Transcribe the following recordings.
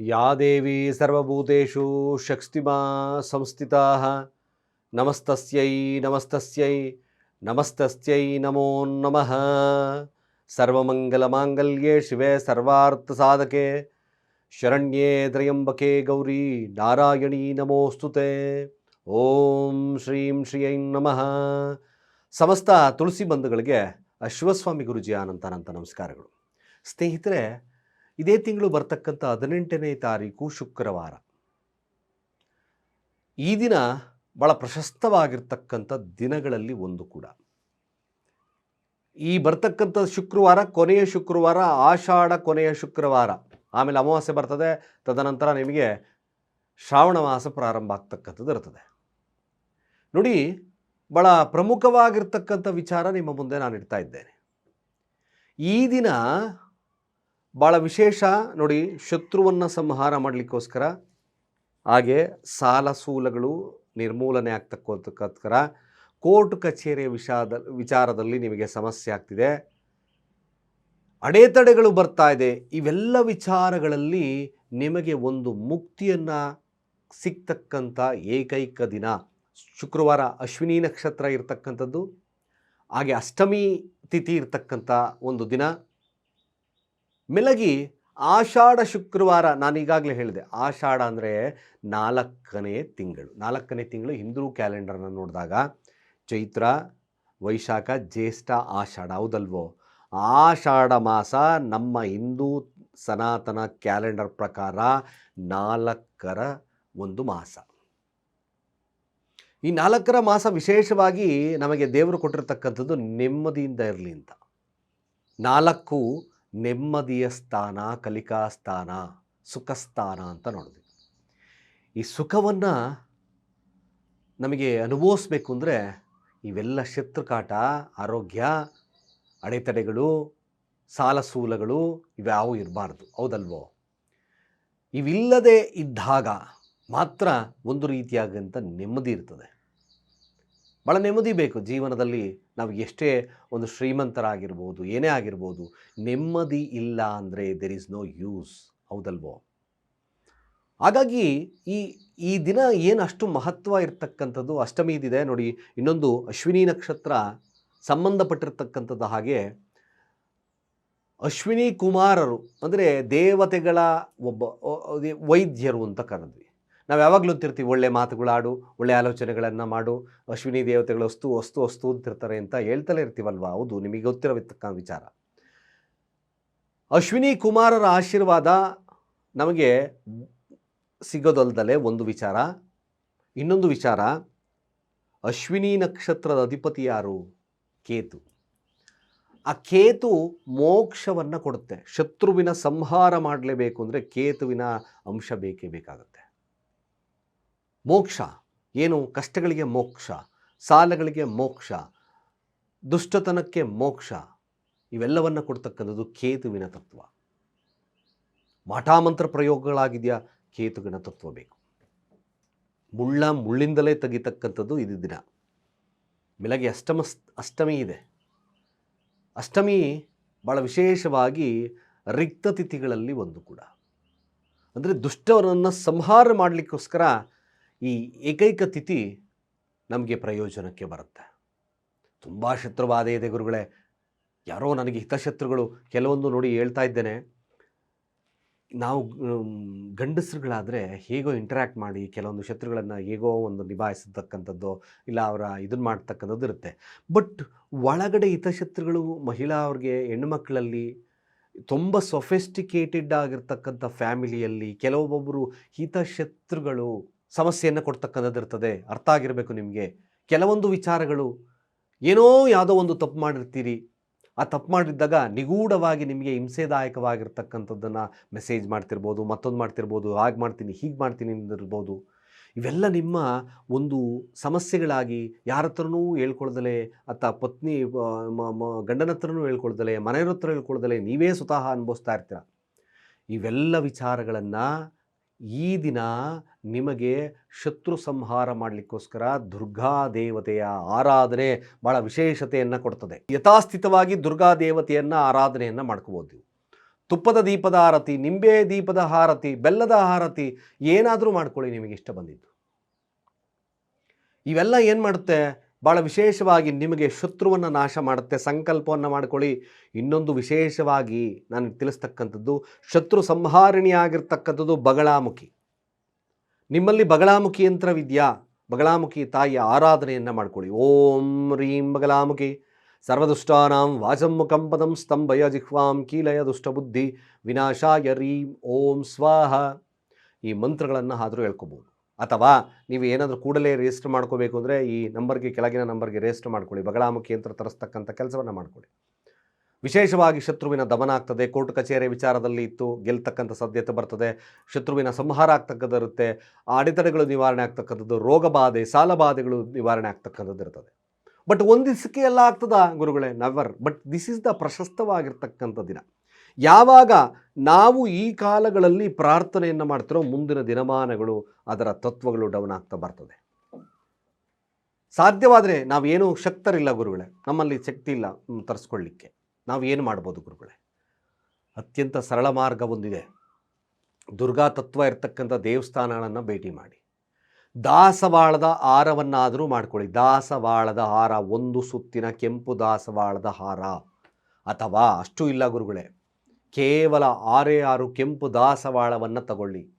ಯಾ ದೇವಿ ಸರ್ವಭೂತು ಶಕ್ತಿಮಾ ಸಂಸ್ಥಿತಾ? ನಮಸ್ತಸ್ಯೈ ನಮಸ್ತಸ್ಯೈ ನಮಸ್ತಸ್ಯೈ ನಮೋ ನಮಃ. ಸರ್ವಮಂಗಲಮಾಂಗಲ್ಯೆ ಶಿವೆ ಸರ್ವಾರ್ಥಸಾಧಕೆ ಶರಣ್ಯೇ ತ್ರಯಂಬಕೆ ಗೌರಿ ನಾರಾಯಣೀ ನಮೋಸ್ತುತೆ. ಓಂ ಶ್ರೀಂ ಶ್ರೀ ನಮಃ. ಸಮಸ್ತ ತುಳಸಿ ಬಂಧುಗಳಿಗೆ ಅಶ್ವಸ್ವಾಮಿ ಗುರುಜಿ ಅನಂತ ಅನಂತ ನಮಸ್ಕಾರಗಳು. ಸ್ನೇಹಿತರೆ ಇದೇ ತಿಂಗಳು ಬರ್ತಕ್ಕಂಥ ಹದಿನೆಂಟನೇ ತಾರೀಕು ಶುಕ್ರವಾರ. ಈ ದಿನ ಭಾಳ ಪ್ರಶಸ್ತವಾಗಿರ್ತಕ್ಕಂಥ ದಿನಗಳಲ್ಲಿ ಒಂದು ಕೂಡ. ಈ ಬರ್ತಕ್ಕಂಥ ಶುಕ್ರವಾರ, ಕೊನೆಯ ಶುಕ್ರವಾರ, ಆಷಾಢ ಕೊನೆಯ ಶುಕ್ರವಾರ, ಆಮೇಲೆ ಅಮಾವಾಸ್ಯೆ ಬರ್ತದೆ, ತದನಂತರ ನಿಮಗೆ ಶ್ರಾವಣ ಮಾಸ ಪ್ರಾರಂಭ ಆಗ್ತಕ್ಕಂಥದ್ದು ಇರ್ತದೆ. ನೋಡಿ ಭಾಳ ಪ್ರಮುಖವಾಗಿರ್ತಕ್ಕಂಥ ವಿಚಾರ ನಿಮ್ಮ ಮುಂದೆ ನಾನು ಇಡ್ತಾ ಇದ್ದೇನೆ. ಈ ದಿನ ಭಾಳ ವಿಶೇಷ ನೋಡಿ ಶತ್ರುವನ್ನು ಸಂಹಾರ ಮಾಡಲಿಕ್ಕೋಸ್ಕರ ಹಾಗೆ ಸಾಲ ಸೂಲಗಳು ನಿರ್ಮೂಲನೆ ಆಗ್ತಕ್ಕೋತಕ್ಕೋಸ್ಕರ ಕೋರ್ಟ್ ಕಚೇರಿಯ ವಿಷಾದ, ವಿಚಾರದಲ್ಲಿ ನಿಮಗೆ ಸಮಸ್ಯೆ ಆಗ್ತಿದೆ. ಅಡೆತಡೆಗಳು ಬರ್ತಾ ಇದೆ. ಇವೆಲ್ಲ ವಿಚಾರಗಳಲ್ಲಿ ನಿಮಗೆ ಒಂದು ಮುಕ್ತಿಯನ್ನು ಸಿಗ್ತಕ್ಕಂಥ ಏಕೈಕ ದಿನ. ಶುಕ್ರವಾರ ಅಶ್ವಿನಿ ನಕ್ಷತ್ರ ಇರತಕ್ಕಂಥದ್ದು. ಹಾಗೆ ಅಷ್ಟಮಿ ತಿಥಿ ಇರತಕ್ಕಂಥ ಒಂದು ದಿನ. ಮೆಲಗಿ ಆಷಾಢ ಶುಕ್ರವಾರ ನಾನು ಈಗಾಗಲೇ ಹೇಳಿದೆ. ಆಷಾಢ ಅಂದರೆ ನಾಲ್ಕನೇ ತಿಂಗಳು. ನಾಲ್ಕನೇ ತಿಂಗಳು ಹಿಂದೂ ಕ್ಯಾಲೆಂಡರ್ನ ನೋಡಿದಾಗ ಚೈತ್ರ, ವೈಶಾಖ, ಜ್ಯೇಷ್ಠ, ಆಷಾಢ ಹೌದಲ್ವೋ? ಆಷಾಢ ಮಾಸ ನಮ್ಮ ಹಿಂದೂ ಸನಾತನ ಕ್ಯಾಲೆಂಡರ್ ಪ್ರಕಾರ ನಾಲ್ಕರ ಒಂದು ಮಾಸ. ಈ ನಾಲ್ಕರ ಮಾಸ ವಿಶೇಷವಾಗಿ ನಮಗೆ ದೇವರು ಕೊಟ್ಟಿರ್ತಕ್ಕಂಥದ್ದು ನೆಮ್ಮದಿಯಿಂದ ಇರಲಿ ಅಂತ. ನಾಲ್ಕು ನೆಮ್ಮದಿಯ ಸ್ಥಾನ, ಕಲಿಕಾ ಸ್ಥಾನ ಸುಖ ಸ್ಥಾನ ಅಂತ ನೋಡಿದ್ವಿ. ಈ ಸುಖವನ್ನು ನಮಗೆ ಅನುಭವಿಸ್ಬೇಕು ಅಂದರೆ ಇವೆಲ್ಲ ಶತ್ರುಕಾಟ, ಆರೋಗ್ಯ, ಅಡೆತಡೆಗಳು, ಸಾಲ ಸೂಲಗಳು ಇವ್ಯಾವು ಇರಬಾರ್ದು. ಹೌದಲ್ವೋ? ಇವಿಲ್ಲದೆ ಇದ್ದಾಗ ಮಾತ್ರ ಒಂದು ರೀತಿಯಾಗಂಥ ನೆಮ್ಮದಿ ಇರ್ತದೆ. ಭಾಳ ನೆಮ್ಮದಿ ಬೇಕು. ಜೀವನದಲ್ಲಿ ನಾವು ಎಷ್ಟೇ ಒಂದು ಶ್ರೀಮಂತರಾಗಿರ್ಬೋದು, ಏನೇ ಆಗಿರ್ಬೋದು, ನೆಮ್ಮದಿ ಇಲ್ಲ ಅಂದರೆ ದೆರ್ ಈಸ್ ನೋ ಯೂಸ್ ಹೌದಲ್ವೋ? ಹಾಗಾಗಿ ಈ ಈ ದಿನ ಏನು ಅಷ್ಟು ಮಹತ್ವ ಇರತಕ್ಕಂಥದ್ದು? ಅಷ್ಟಮಿ ಇದಿದೆ ನೋಡಿ, ಇನ್ನೊಂದು ಅಶ್ವಿನಿ ನಕ್ಷತ್ರ ಸಂಬಂಧಪಟ್ಟಿರ್ತಕ್ಕಂಥದ್ದು ಹಾಗೆ ಅಶ್ವಿನಿ ಕುಮಾರರು ಅಂದರೆ ದೇವತೆಗಳ ಒಬ್ಬ ವೈದ್ಯರು ಅಂತ ಕರೆದ್ವಿ. ನಾವು ಯಾವಾಗಲೂ ಅಂತಿರ್ತೀವಿ, ಒಳ್ಳೆ ಮಾತುಗಳಾಡು ಒಳ್ಳೆ ಆಲೋಚನೆಗಳನ್ನು ಮಾಡು, ಅಶ್ವಿನಿ ದೇವತೆಗಳು ವಸ್ತು ವಸ್ತು ವಸ್ತು ಅಂತಿರ್ತಾರೆ ಅಂತ ಹೇಳ್ತಲೇ ಇರ್ತೀವಲ್ವ? ಹೌದು, ನಿಮಗೆ ಗೊತ್ತಿರತಕ್ಕ ವಿಚಾರ. ಅಶ್ವಿನಿ ಕುಮಾರರ ಆಶೀರ್ವಾದ ನಮಗೆ ಸಿಗೋದಲ್ದಲೇ ಒಂದು ವಿಚಾರ. ಇನ್ನೊಂದು ವಿಚಾರ, ಅಶ್ವಿನಿ ನಕ್ಷತ್ರದ ಅಧಿಪತಿ ಯಾರು? ಕೇತು. ಆ ಕೇತು ಮೋಕ್ಷವನ್ನು ಕೊಡುತ್ತೆ. ಶತ್ರುವಿನ ಸಂಹಾರ ಮಾಡಲೇಬೇಕು ಅಂದರೆ ಕೇತುವಿನ ಅಂಶ ಬೇಕೇ ಬೇಕಾಗುತ್ತೆ. ಮೋಕ್ಷ. ಏನು? ಕಷ್ಟಗಳಿಗೆ ಮೋಕ್ಷ. ಸಾಲಗಳಿಗೆ ಮೋಕ್ಷ. ದುಷ್ಟತನಕ್ಕೆ ಮೋಕ್ಷ. ಇವೆಲ್ಲವನ್ನು ಕೊಡ್ತಕ್ಕಂಥದ್ದು ಕೇತುವಿನ ತತ್ವ. ಮಠಾಮಂತ್ರ ಪ್ರಯೋಗಗಳಾಗಿದೆಯಾ? ಕೇತುವಿನ ತತ್ವ ಬೇಕು. ಮುಳ್ಳ ಮುಳ್ಳಿಂದಲೇ ತೆಗಿತಕ್ಕಂಥದ್ದು ಇದು ದಿನ. ಬೆಳಗ್ಗೆ ಅಷ್ಟಮ ಅಷ್ಟಮಿ ಇದೆ. ಅಷ್ಟಮಿ ಭಾಳ ವಿಶೇಷವಾಗಿ ರಿಕ್ತ ತಿಥಿಗಳಲ್ಲಿ ಒಂದು ಕೂಡ. ಅಂದರೆ ದುಷ್ಟವರನ್ನು ಸಂಹಾರ ಮಾಡಲಿಕ್ಕೋಸ್ಕರ ಈ ಏಕೈಕ ತಿಥಿ ನಮಗೆ ಪ್ರಯೋಜನಕ್ಕೆ ಬರುತ್ತೆ. ತುಂಬ ಶತ್ರುವಾದ ಇದೆ ಗುರುಗಳೇ. ಯಾರೋ ನನಗೆ ಹಿತಶತ್ರುಗಳು ಕೆಲವೊಂದು ನೋಡಿ ಹೇಳ್ತಾ ಇದ್ದೇನೆ. ನಾವು ಗಂಡಸರುಗಳಾದರೆ ಹೇಗೋ ಇಂಟ್ರ್ಯಾಕ್ಟ್ ಮಾಡಿ ಕೆಲವೊಂದು ಶತ್ರುಗಳನ್ನು ಹೇಗೋ ಒಂದು ನಿಭಾಯಿಸತಕ್ಕಂಥದ್ದು ಇಲ್ಲ ಅವರ ಇದನ್ನು ಮಾಡ್ತಕ್ಕಂಥದ್ದು ಇರುತ್ತೆ. ಬಟ್ ಒಳಗಡೆ ಹಿತಶತ್ರುಗಳು ಮಹಿಳಾ ಅವ್ರಿಗೆ ಹೆಣ್ಣುಮಕ್ಕಳಲ್ಲಿ ತುಂಬ ಸೊಫೆಸ್ಟಿಕೇಟೆಡ್ ಆಗಿರ್ತಕ್ಕಂಥ ಫ್ಯಾಮಿಲಿಯಲ್ಲಿ ಕೆಲವೊಬ್ಬೊಬ್ಬರು ಹಿತಶತ್ರುಗಳು ಸಮಸ್ಯೆಯನ್ನು ಕೊಡ್ತಕ್ಕಂಥದ್ದಿರ್ತದೆ ಅರ್ಥ ಆಗಿರಬೇಕು ನಿಮಗೆ. ಕೆಲವೊಂದು ವಿಚಾರಗಳು ಏನೋ ಯಾವುದೋ ಒಂದು ತಪ್ಪು ಮಾಡಿರ್ತೀರಿ. ಆ ತಪ್ಪು ಮಾಡಿದ್ದಾಗ ನಿಗೂಢವಾಗಿ ನಿಮಗೆ ಹಿಂಸೆದಾಯಕವಾಗಿರ್ತಕ್ಕಂಥದ್ದನ್ನು ಮೆಸೇಜ್ ಮಾಡ್ತಿರ್ಬೋದು, ಮತ್ತೊಂದು ಮಾಡ್ತಿರ್ಬೋದು, ಹಾಗೆ ಮಾಡ್ತೀನಿ, ಹೀಗೆ ಮಾಡ್ತೀನಿ ಅಂದಿರ್ಬೋದು. ಇವೆಲ್ಲ ನಿಮ್ಮ ಒಂದು ಸಮಸ್ಯೆಗಳಾಗಿ ಯಾರ ಹತ್ರನೂ ಹೇಳ್ಕೊಳ್ದಲೆ ಅಥವಾ ಪತ್ನಿ ಗಂಡನ ಹತ್ರನೂ ಹೇಳ್ಕೊಳ್ದಲೆ, ಮನೆಯವ್ರ ಹತ್ರ ಹೇಳ್ಕೊಳ್ದಲೆ ನೀವೇ ಸ್ವತಃ ಅನುಭವಿಸ್ತಾ ಇರ್ತೀರ. ಇವೆಲ್ಲ ವಿಚಾರಗಳನ್ನು ಈ ದಿನ ನಿಮಗೆ ಶತ್ರು ಸಂಹಾರ ಮಾಡಲಿಕ್ಕೋಸ್ಕರ ದುರ್ಗಾ ದೇವತೆಯ ಆರಾಧನೆ ಭಾಳ ವಿಶೇಷತೆಯನ್ನು ಕೊಡ್ತದೆ. ಯಥಾಸ್ಥಿತವಾಗಿ ದುರ್ಗಾ ದೇವತೆಯನ್ನು ಆರಾಧನೆಯನ್ನು ಮಾಡ್ಕೋಬೋದು ತುಪ್ಪದ ದೀಪದ ಆರತಿ, ನಿಂಬೆ ದೀಪದ ಆರತಿ, ಬೆಲ್ಲದ ಆರತಿ ಏನಾದರೂ ಮಾಡ್ಕೊಳ್ಳಿ ನಿಮಗೆ ಇಷ್ಟ ಬಂದಿದ್ದು. ಇವೆಲ್ಲ ಏನು ಮಾಡುತ್ತೆ? ಭಾಳ ವಿಶೇಷವಾಗಿ ನಿಮಗೆ ಶತ್ರುವನ್ನು ನಾಶ ಮಾಡುತ್ತೆ, ಸಂಕಲ್ಪವನ್ನು ಮಾಡ್ಕೊಳ್ಳಿ. ಇನ್ನೊಂದು ವಿಶೇಷವಾಗಿ ನಾನು ತಿಳಿಸ್ತಕ್ಕಂಥದ್ದು, ಶತ್ರು ಸಂಹಾರಿಣಿಯಾಗಿರ್ತಕ್ಕಂಥದ್ದು ಬಗಳಾಮುಖಿ. ನಿಮ್ಮಲ್ಲಿ ಬಗಳಾಮುಖಿ ಯಂತ್ರವಿದ್ಯಾ? ಬಗಳಾಮುಖಿ ತಾಯಿಯ ಆರಾಧನೆಯನ್ನು ಮಾಡ್ಕೊಳ್ಳಿ. ಓಂ ರೀಂ ಬಗಲಾಮುಖಿ ಸರ್ವದುಷ್ಟಾನಾಂ ವಾಚಂ ಮುಖಂ ಪದಂ ಸ್ತಂಭಯ ಜಿಹ್ವಾಂ ಕೀಲಯ ದುಷ್ಟಬುದ್ಧಿ ವಿನಾಶಾಯ ರೀಂ. ಓಂ ಸ್ವಾಹ. ಈ ಮಂತ್ರಗಳನ್ನು ಆದರೂ ಹೇಳ್ಕೊಬೋದು. ಅಥವಾ ನೀವು ಏನಾದರೂ ಕೂಡಲೇ ರಿಜಿಸ್ಟರ್ ಮಾಡ್ಕೋಬೇಕು ಅಂದರೆ ಈ ನಂಬರ್ಗೆ ಕೆಳಗಿನ ನಂಬರ್ಗೆ ರಿಜಿಸ್ಟರ್ ಮಾಡ್ಕೊಳ್ಳಿ. ಬಗಳಾಮುಖಿ ಯಂತ್ರ ತರಿಸ್ತಕ್ಕಂಥ ಕೆಲಸವನ್ನು ಮಾಡ್ಕೊಳ್ಳಿ. ವಿಶೇಷವಾಗಿ ಶತ್ರುವಿನ ದಮನ ಆಗ್ತದೆ, ಕೋರ್ಟ್ ಕಚೇರಿ ವಿಚಾರದಲ್ಲಿ ಇತ್ತು, ಗೆಲ್ತಕ್ಕಂಥ ಸಾಧ್ಯತೆ ಬರ್ತದೆ, ಶತ್ರುವಿನ ಸಂಹಾರ ಆಗ್ತಕ್ಕಂಥದ್ದು ಇರುತ್ತೆ ಅಡೆತಡೆಗಳು ನಿವಾರಣೆ ಆಗ್ತಕ್ಕಂಥದ್ದು, ರೋಗ ಬಾಧೆ ನಿವಾರಣೆ ಆಗ್ತಕ್ಕಂಥದ್ದು ಇರ್ತದೆ. ಬಟ್ ಒಂದು ದಿಸಕ್ಕೆ ಎಲ್ಲ ಆಗ್ತದ ಗುರುಗಳೇ ನವರ್ ಬಟ್ ದಿಸ್ ಇಸ್ ದ ಪ್ರಶಸ್ತವಾಗಿರ್ತಕ್ಕಂಥ ದಿನ. ಯಾವಾಗ ನಾವು ಈ ಕಾಲಗಳಲ್ಲಿ ಪ್ರಾರ್ಥನೆಯನ್ನು ಮಾಡ್ತಿರೋ ಮುಂದಿನ ದಿನಮಾನಗಳು ಅದರ ತತ್ವಗಳು ಡೌನ್ ಆಗ್ತಾ ಬರ್ತದೆ. ಸಾಧ್ಯವಾದರೆ ನಾವೇನು ಶಕ್ತರಿಲ್ಲ ಗುರುಗಳೇ, ನಮ್ಮಲ್ಲಿ ಶಕ್ತಿ ಇಲ್ಲ ತರಿಸ್ಕೊಳ್ಳಿಕ್ಕೆ. ನಾವು ಏನು ಮಾಡ್ಬೋದು ಗುರುಗಳೇ? ಅತ್ಯಂತ ಸರಳ ಮಾರ್ಗ ಒಂದಿದೆ. ದುರ್ಗಾ ತತ್ವ ಇರತಕ್ಕಂಥ ದೇವಸ್ಥಾನಗಳನ್ನು ಭೇಟಿ ಮಾಡಿ. ದಾಸವಾಳದ ಹಾರವನ್ನಾದರೂ ಮಾಡ್ಕೊಳ್ಳಿ. ದಾಸವಾಳದ ಹಾರ, ಒಂದು ಸುತ್ತಿನ ಕೆಂಪು ದಾಸವಾಳದ ಹಾರ. ಅಥವಾ ಅಷ್ಟು ಇಲ್ಲ ಗುರುಗಳೇ ಕೇವಲ ಆರೇ ಆರು ಕೆಂಪು ದಾಸವಾಳವನ್ನು ತಗೊಳ್ಳಿ.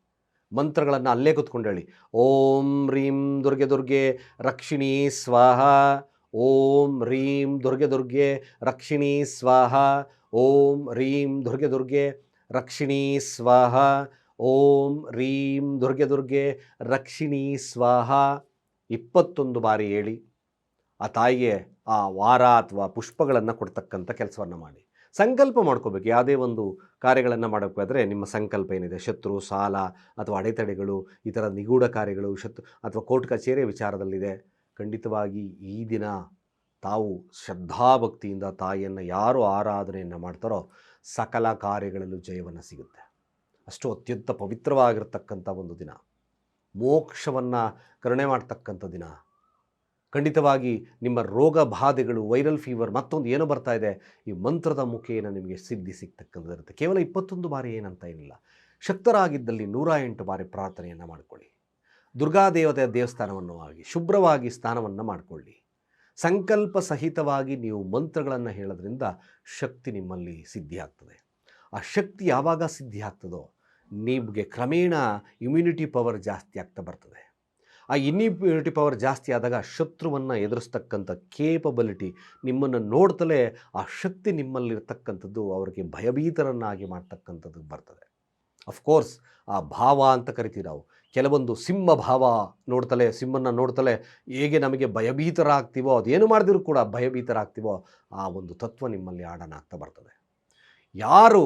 ಮಂತ್ರಗಳನ್ನು ಅಲ್ಲೇ ಕೂತ್ಕೊಂಡೇಳಿ ಓಂ ರೀಂ ದುರ್ಗೆ ದುರ್ಗೆ ರಕ್ಷಿಣಿ ಸ್ವಾಹ. ಓಂ ರೀಂ ದುರ್ಗೆ ದುರ್ಗೆ ರಕ್ಷಿಣಿ ಸ್ವಾಹ. ಓಂ ರೀಂ ದುರ್ಗೆ ದುರ್ಗೆ ರಕ್ಷಿಣಿ ಸ್ವಾಹ. ಓಂ ರೀಂ ದುರ್ಗೆ ದುರ್ಗೆ ರಕ್ಷಿಣಿ ಸ್ವಾಹ. ಇಪ್ಪತ್ತೊಂದು ಬಾರಿ ಹೇಳಿ. ಆ ತಾಯಿಗೆ ಆ ವಾರ ಅಥವಾ ಪುಷ್ಪಗಳನ್ನು ಕೊಡ್ತಕ್ಕಂಥ ಕೆಲಸವನ್ನು ಮಾಡಿ. ಸಂಕಲ್ಪ ಮಾಡ್ಕೋಬೇಕು. ಯಾವುದೇ ಒಂದು ಕಾರ್ಯಗಳನ್ನು ಮಾಡೋಕ್ಕಾದರೆ ನಿಮ್ಮ ಸಂಕಲ್ಪ ಏನಿದೆ? ಶತ್ರು, ಸಾಲ ಅಥವಾ ಅಡೆತಡೆಗಳು, ಈ ಥರ ನಿಗೂಢ ಕಾರ್ಯಗಳು, ಶತ್ರು ಅಥವಾ ಕೋರ್ಟ್ ಕಚೇರಿಯ ವಿಚಾರದಲ್ಲಿದೆ. ಖಂಡಿತವಾಗಿ ಈ ದಿನ ತಾವು ಶ್ರದ್ಧಾಭಕ್ತಿಯಿಂದ ತಾಯಿಯನ್ನು ಯಾರು ಆರಾಧನೆಯನ್ನು ಮಾಡ್ತಾರೋ ಸಕಲ ಕಾರ್ಯಗಳಲ್ಲೂ ಜಯವನ್ನು ಸಿಗುತ್ತೆ. ಅಷ್ಟು ಅತ್ಯಂತ ಪವಿತ್ರವಾಗಿರ್ತಕ್ಕಂಥ ಒಂದು ದಿನ. ಮೋಕ್ಷವನ್ನು ಕರುಣೆ ಮಾಡ್ತಕ್ಕಂಥ ದಿನ. ಖಂಡಿತವಾಗಿ ನಿಮ್ಮ ರೋಗ ಬಾಧೆಗಳು ವೈರಲ್ ಫೀವರ್ ಮತ್ತೊಂದು ಏನೋ ಬರ್ತಾ ಇದೆ, ಈ ಮಂತ್ರದ ಮುಖೇನ ನಿಮಗೆ ಸಿದ್ಧಿ ಸಿಗ್ತಕ್ಕಂಥದ್ದಿರುತ್ತೆ. ಕೇವಲ ಇಪ್ಪತ್ತೊಂದು ಬಾರಿ ಏನಂತ ಏನಿಲ್ಲ. ಶಕ್ತರಾಗಿದ್ದಲ್ಲಿ ನೂರ ಎಂಟು ಬಾರಿ ಪ್ರಾರ್ಥನೆಯನ್ನು ಮಾಡಿಕೊಳ್ಳಿ. ದುರ್ಗಾದೇವತೆಯ ದೇವಸ್ಥಾನವನ್ನು ಆಗಿ ಶುಭ್ರವಾಗಿ ಸ್ನಾನವನ್ನು ಮಾಡಿಕೊಳ್ಳಿ. ಸಂಕಲ್ಪ ಸಹಿತವಾಗಿ ನೀವು ಮಂತ್ರಗಳನ್ನು ಹೇಳೋದ್ರಿಂದ ಶಕ್ತಿ ನಿಮ್ಮಲ್ಲಿ ಸಿದ್ಧಿ ಆಗ್ತದೆ ಆ ಶಕ್ತಿ ಯಾವಾಗ ಸಿದ್ಧಿ ಆಗ್ತದೋ ನಿಮಗೆ ಕ್ರಮೇಣ ಇಮ್ಯುನಿಟಿ ಪವರ್ ಜಾಸ್ತಿ ಆಗ್ತಾ ಬರ್ತದೆ. ಆ ಇಮ್ಯುನಿಟಿ ಪವರ್ ಜಾಸ್ತಿ ಆದಾಗ ಶತ್ರುವನ್ನು ಎದುರಿಸ್ತಕ್ಕಂಥ ಕೇಪಬಲಿಟಿ ನಿಮ್ಮನ್ನು ನೋಡ್ತಲೇ ಆ ಶಕ್ತಿ ನಿಮ್ಮಲ್ಲಿರ್ತಕ್ಕಂಥದ್ದು ಅವರಿಗೆ ಭಯಭೀತರನ್ನಾಗಿ ಮಾಡ್ತಕ್ಕಂಥದ್ದು ಬರ್ತದೆ. ಅಫ್ಕೋರ್ಸ್ ಆ ಭಾವ ಅಂತ ಕರಿತೀವಿ ನಾವು. ಕೆಲವೊಂದು ಸಿಂಹ ಭಾವ ನೋಡ್ತಲೇ ಸಿಂಹನ ನೋಡ್ತಲೇ ಹೇಗೆ ನಮಗೆ ಭಯಭೀತರಾಗ್ತೀವೋ, ಅದೇನು ಮಾಡಿದರೂ ಕೂಡ ಭಯಭೀತರಾಗ್ತೀವೋ, ಆ ಒಂದು ತತ್ವ ನಿಮ್ಮಲ್ಲಿ ಆಡನಾಗ್ತಾ ಬರ್ತದೆ. ಯಾರು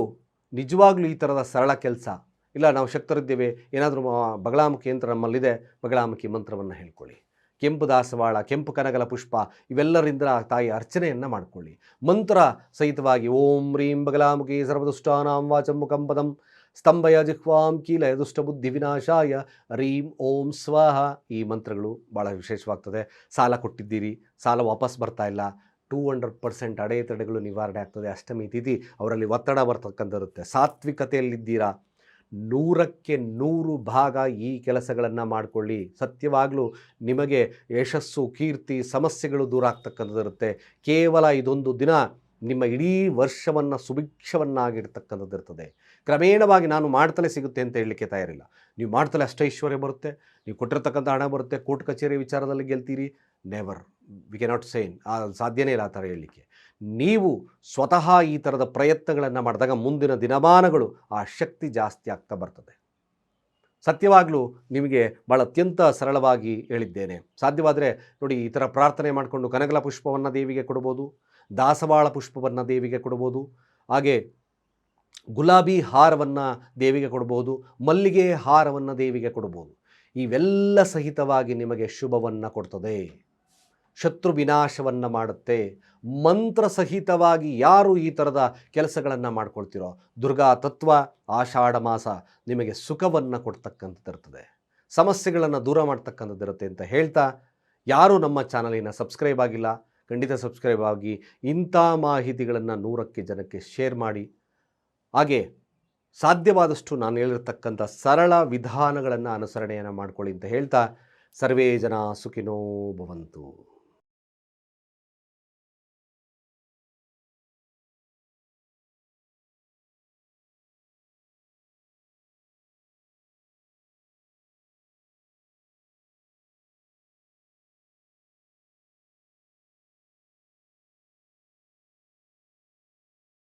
ನಿಜವಾಗ್ಲೂ ಈ ಥರದ ಸರಳ ಕೆಲಸ ಇಲ್ಲ, ನಾವು ಶಕ್ತರಿದ್ದೇವೆ. ಏನಾದರೂ ಬಗಳಾಮುಖಿ ಯಂತ್ರ ನಮ್ಮಲ್ಲಿದೆ. ಬಗಳಾಮುಖಿ ಮಂತ್ರವನ್ನು ಹೇಳ್ಕೊಳ್ಳಿ. ಕೆಂಪು ದಾಸವಾಳ, ಕೆಂಪು ಕನಗಲ ಪುಷ್ಪ, ಇವೆಲ್ಲರಿಂದ ಆ ತಾಯಿ ಅರ್ಚನೆಯನ್ನು ಮಾಡಿಕೊಳ್ಳಿ. ಮಂತ್ರ ಸಹಿತವಾಗಿ ಓಂ ರೀಂ ಬಗಲಾಮುಖಿ ಸರ್ವದುಷ್ಟಾನಾಂ ವಾಚಂ ಮುಖಂ ಪದಂ ಸ್ತಂಭಯ ಜಿಹ್ವಾಂ ಕೀಲ ಯದುಷ್ಟ ಬುದ್ಧಿ ವಿನಾಶಾಯ. ರೀಂ, ಓಂ, ಸ್ವಾಹ. ಈ ಮಂತ್ರಗಳು ಭಾಳ ವಿಶೇಷವಾಗ್ತದೆ. ಸಾಲ ಕೊಟ್ಟಿದ್ದೀರಿ. ಸಾಲ ವಾಪಸ್ ಬರ್ತಾ ಇಲ್ಲ. ಟೂ ಹಂಡ್ರೆಡ್ ಪರ್ಸೆಂಟ್ ಅಡೆತಡೆಗಳು ನಿವಾರಣೆ ಆಗ್ತದೆ. ಅಷ್ಟಮಿ ತಿಥಿ, ಅವರಲ್ಲಿ ಒತ್ತಡ ಬರ್ತಕ್ಕಂಥದ್ದಿರುತ್ತೆ. ಸಾತ್ವಿಕತೆಯಲ್ಲಿದ್ದೀರಾ? ನೂರಕ್ಕೆ ನೂರು ಭಾಗ ಈ ಕೆಲಸಗಳನ್ನು ಮಾಡಿಕೊಳ್ಳಿ. ಸತ್ಯವಾಗಲೂ ನಿಮಗೆ ಯಶಸ್ಸು, ಕೀರ್ತಿ, ಸಮಸ್ಯೆಗಳು ದೂರ ಆಗ್ತಕ್ಕಂಥದ್ದಿರುತ್ತೆ. ಕೇವಲ ಇದೊಂದು ದಿನ ನಿಮ್ಮ ಇಡೀ ವರ್ಷವನ್ನು ಸುಭಿಕ್ಷವನ್ನಾಗಿರ್ತಕ್ಕಂಥದ್ದು ಇರ್ತದೆ ಕ್ರಮೇಣವಾಗಿ ನಾನು ಮಾಡ್ತಲೇ ಸಿಗುತ್ತೆ ಅಂತ ಹೇಳಲಿಕ್ಕೆ ತಯಾರಿಲ್ಲ. ನೀವು ಮಾಡ್ತಲೇ ಅಷ್ಟೇ ಐಶ್ವರ್ಯ ಬರುತ್ತೆ. ನೀವು ಕೊಟ್ಟಿರ್ತಕ್ಕಂಥ ಹಣ ಬರುತ್ತೆ. ಕೋರ್ಟ್ ಕಚೇರಿ ವಿಚಾರದಲ್ಲಿ ಗೆಲ್ತೀರಿ. ನೆವರ್ ವಿ ಕೆನಾಟ್ ಸೇನ್ ಆ, ಸಾಧ್ಯನೇ ಇಲ್ಲ ಆ ಥರ ಹೇಳಲಿಕ್ಕೆ. ನೀವು ಸ್ವತಃ ಈ ಥರದ ಪ್ರಯತ್ನಗಳನ್ನು ಮಾಡಿದಾಗ ಮುಂದಿನ ದಿನಮಾನಗಳು ಆ ಶಕ್ತಿ ಜಾಸ್ತಿ ಆಗ್ತಾ ಬರ್ತದೆ. ಸತ್ಯವಾಗಲೂ ನಿಮಗೆ ಭಾಳ ಅತ್ಯಂತ ಸರಳವಾಗಿ ಹೇಳಿದ್ದೇನೆ. ಸಾಧ್ಯವಾದರೆ ನೋಡಿ ಈ ಥರ ಪ್ರಾರ್ಥನೆ ಮಾಡಿಕೊಂಡು ಕನಗಲ ಪುಷ್ಪವನ್ನು ದೇವಿಗೆ ಕೊಡ್ಬೋದು ದಾಸವಾಳ ಪುಷ್ಪವನ್ನು ದೇವಿಗೆ ಕೊಡ್ಬೋದು ಹಾಗೆ ಗುಲಾಬಿ ಹಾರವನ್ನು ದೇವಿಗೆ ಕೊಡ್ಬೋದು ಮಲ್ಲಿಗೆ ಹಾರವನ್ನು ದೇವಿಗೆ ಕೊಡ್ಬೋದು ಇವೆಲ್ಲ ಸಹಿತವಾಗಿ ನಿಮಗೆ ಶುಭವನ್ನು ಕೊಡ್ತದೆ. ಶತ್ರು ವಿನಾಶವನ್ನು ಮಾಡುತ್ತೆ. ಮಂತ್ರ ಸಹಿತವಾಗಿ ಯಾರು ಈ ಥರದ ಕೆಲಸಗಳನ್ನು ಮಾಡ್ಕೊಳ್ತಿರೋ? ದುರ್ಗಾ ತತ್ವ ಆಷಾಢ ಮಾಸ ನಿಮಗೆ ಸುಖವನ್ನು ಕೊಡ್ತಕ್ಕಂಥದ್ದಿರ್ತದೆ ಸಮಸ್ಯೆಗಳನ್ನು ದೂರ ಮಾಡ್ತಕ್ಕಂಥದ್ದಿರುತ್ತೆ ಅಂತ ಹೇಳ್ತಾ, ಯಾರೂ ನಮ್ಮ ಚಾನಲಿನ ಸಬ್ಸ್ಕ್ರೈಬ್ ಆಗಿಲ್ಲ, ಖಂಡಿತ ಸಬ್ಸ್ಕ್ರೈಬ್ ಆಗಿ ಇಂಥ ಮಾಹಿತಿಗಳನ್ನು ನೂರಕ್ಕೆ ಜನಕ್ಕೆ ಶೇರ್ ಮಾಡಿ. ಹಾಗೆ ಸಾಧ್ಯವಾದಷ್ಟು ನಾನು ಹೇಳಿರ್ತಕ್ಕಂಥ ಸರಳ ವಿಧಾನಗಳನ್ನು ಅನುಸರಣೆಯನ್ನು ಮಾಡ್ಕೊಳ್ಳಿ ಅಂತ ಹೇಳ್ತಾ, ಸರ್ವೇ ಜನ ಸುಖಿನೋ ಭವಂತು.